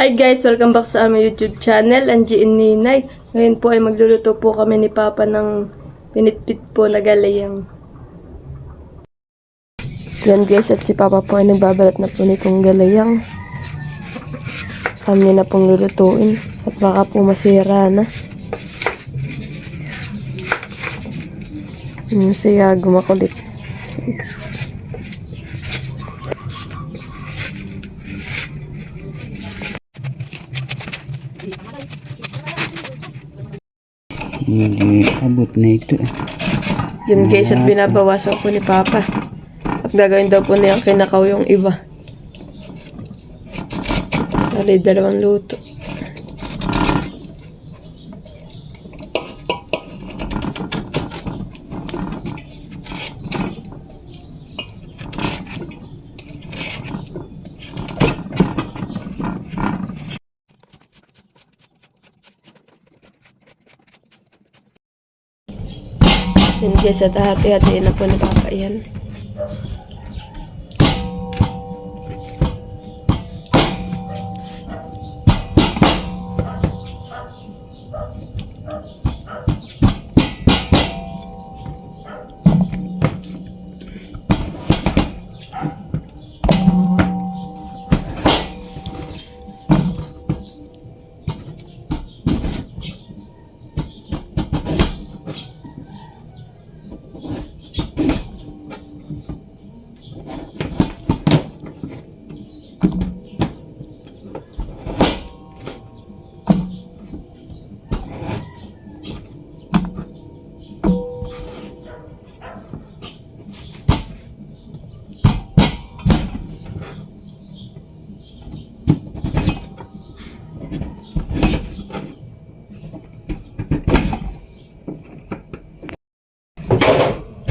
Hi guys! Welcome back sa aming YouTube channel, Angie and Ninay. Ngayon po ay magluluto po kami ni Papa ng pinitpit po na galayang. Yan guys, at si Papa po ay nagbabalat na po nitong galayang. Kami na pong lulutuin at baka po masira na. Hmm, siya gumakulit. Hindi abot na ito. Yun guys, at binabawasan po ni Papa. At gagawin daw po niyang kinakaw yung iba. Dali, dalawang luto. Yun guys, at hati-hatiin na po ni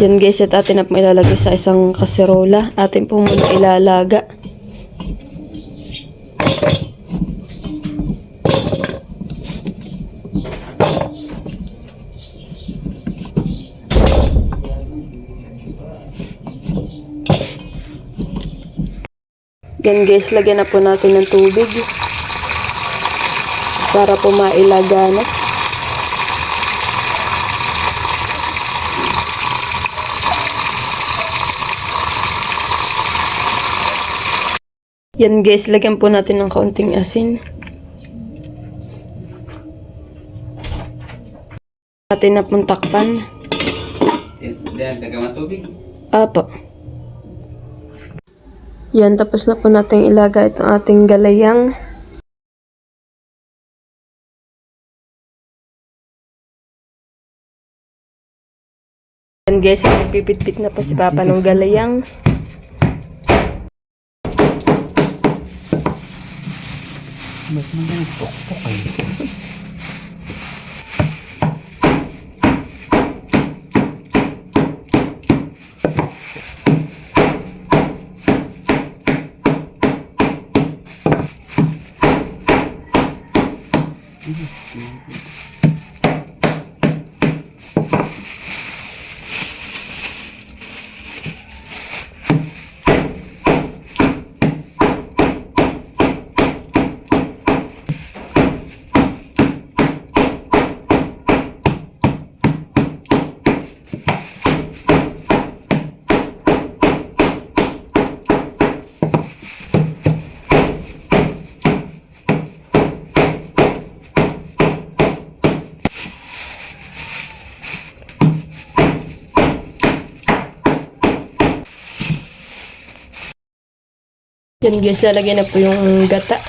yan. Guys, at atin na po ilalagay sa isang kaserola. Atin po muna ilalaga. Yan guys, lagyan na po natin ng tubig. Para po mailaga na. Yan guys, lagyan po natin ng kaunting asin. Atin na pong takpan. Apo. Yan, tapos na po natin ilaga itong ating galayang. Yan guys, nagpipit-pit na po si Papa ng galayang. めこゃめちゃポカポカ言って Yan guys, lalagyan na po yung gata.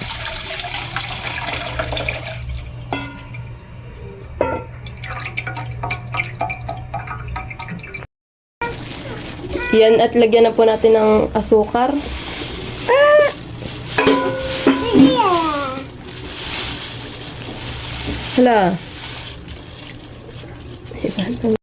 Yan at lagyan na po natin ng asukar. Hala. Diba?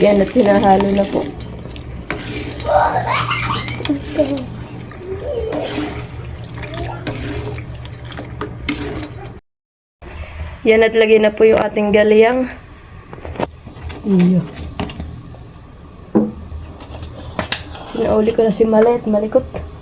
Yan at tinahalo na po. Yan at lagay na po yung ating galayang. Iyo. Nauli ko na si Malet, malikot. Tingnan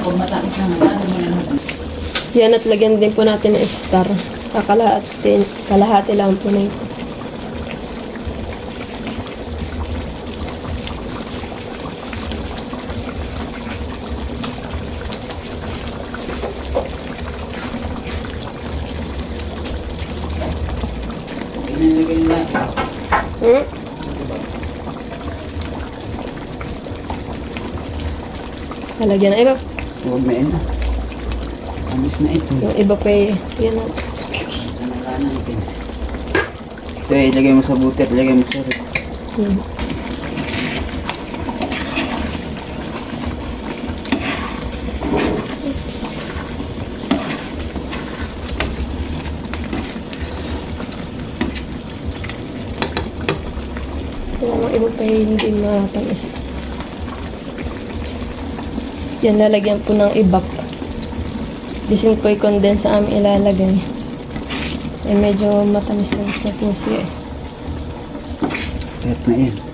pag mataas na nga, ano na Yan at lagyan din po natin ng star. Kakalahati, kalahati lang po na ito. Hmm? Halagyan na iba. Huwag na yun. Amis na ito. Yung iba pa eh. Yan o. Ito eh, ilagay mo sa buti at ilagay mo sa rep. Hmm. Yung iba pa eh, hindi matamis. Yan, lalagyan po ng ibap. Disin po i-condense sa aming ilalagay. Eh, medyo matamis-tamis na po siya eh. Kahit na yan.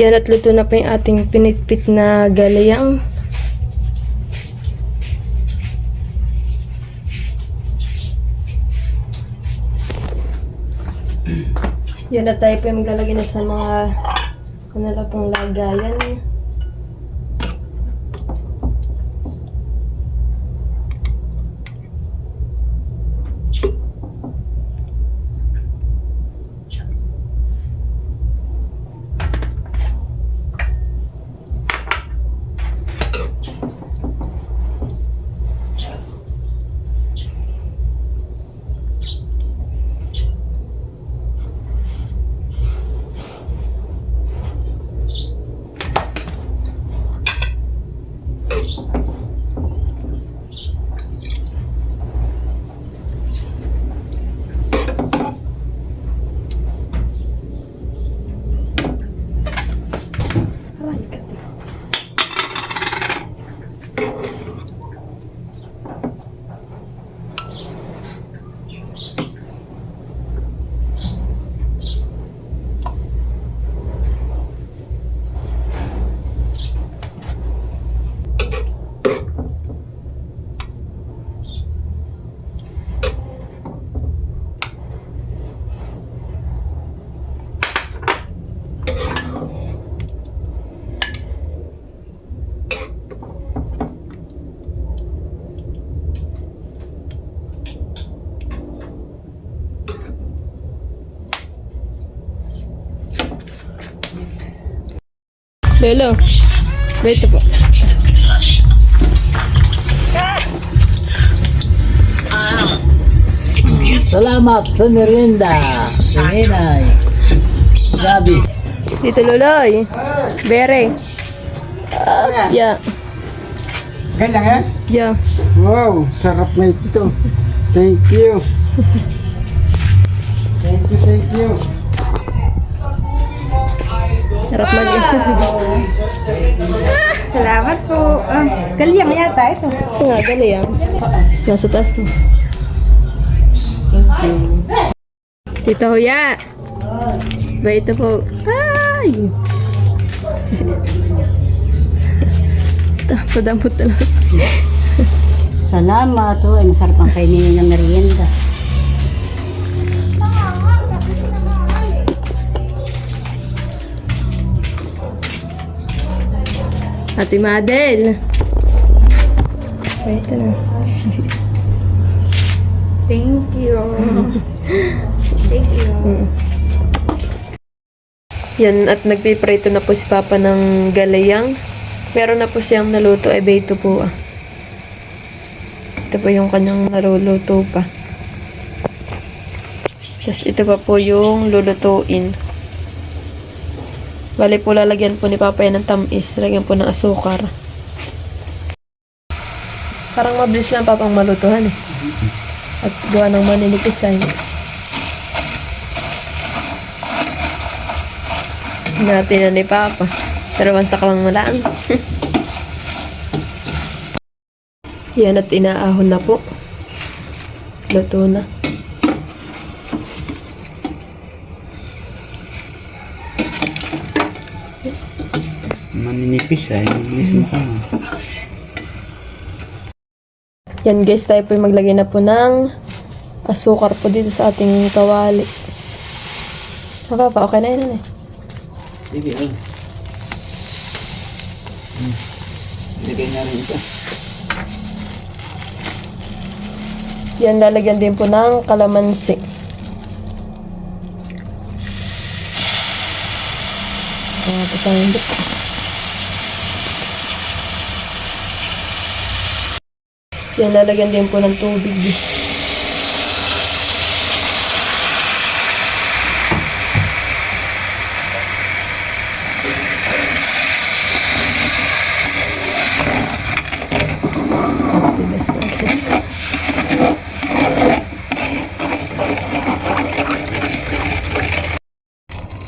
Yan at luto na po yung ating pinitpit na galayang. Yan na tayo po yung maglalagay na sa mga ano lang pong lagayan. Lolo. Wait po. Salamat sa merienda. Singinay. Gabi. Dito Loloy. Bere. Yeah. Kailan yan? Yeah. Wow, sarap na ito. Thank you. Thank you, thank you. Harap mag Salamat po. Ah, galyang yata ito. Ito nga, gali yan. Nasa taas na. Tita Huya. Ba ito po. Ay! Padamot na lang. Salamat. Oh, ay masarap ang kainin ng merienda. Ate Madel. Wait na. Thank you. Thank you. Yan, at nagpiprito na po si Papa ng galayang. Meron na po siyang naluto, ay beto po ah. Ito po yung kanyang naluluto pa. Tapos ito pa po yung lulutuin. Bali po lalagyan po ni Papa ng tamis. Lagyan po ng asukar. Parang mabilis lang Papang malutuhan eh. At gawa ng maninipisan. Natin na ni Papa. Pero wansak lang malaan. Yan at inaahon na po. Luto na. Maninipis ay. Bilis mo ka. Yan guys, tayo po maglagay na po ng asukar po dito sa ating kawali. Papa, okay na yun eh. Sige, oh. Hmm. Lagay na rin ito. Yan, lalagyan din po ng kalamansi. Tapos ang hindi. Yan, lalagyan din po ng tubig.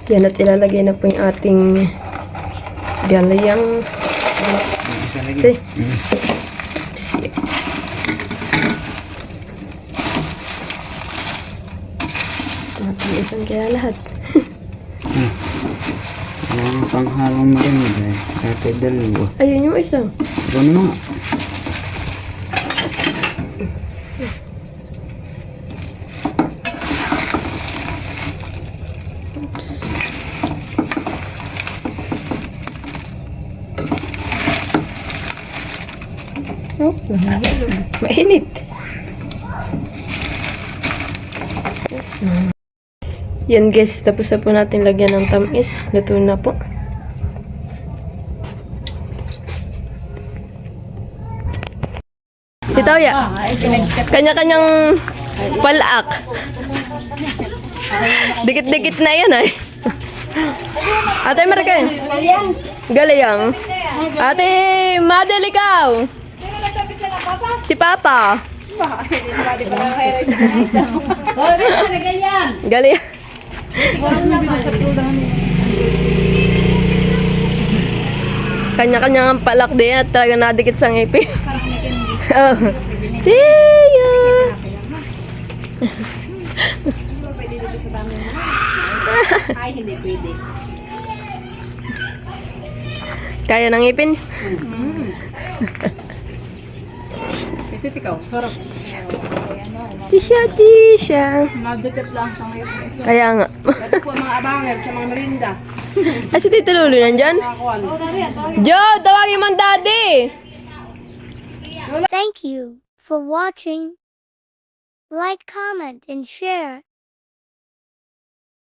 Yan at ilalagay na po yung ating galayang Isa lagi. Ate. Mm. Psi. Ating isang kaya lahat. Wala nga panghalong marimod eh. Kate dalawa. Ayun yung isa. Ito na nga. Oh, mainit. Yan guys, tapos na po natin lagyan ng tamis. Luto na po. Ito ya. Kanya-kanyang palak. Dikit-dikit na yan ay. Ate Marika. Galayang. Ate Madel ikaw. Si Papa. Galayang. Kanya-kanya ang palak din at talaga nadikit sa ngipin. oh. Tiyo! Ay, hindi pwede. Kaya ng ngipin? Ito ikaw. Harap. Tisha, tisha. Madikit lang sa ngayon. Kaya nga. Ito po mga abanger sa mga merinda. Ay, si Tito Lulu nandyan? Kakuan. Joe, tawagin mo ang daddy! Thank you for watching. Like, comment, and share.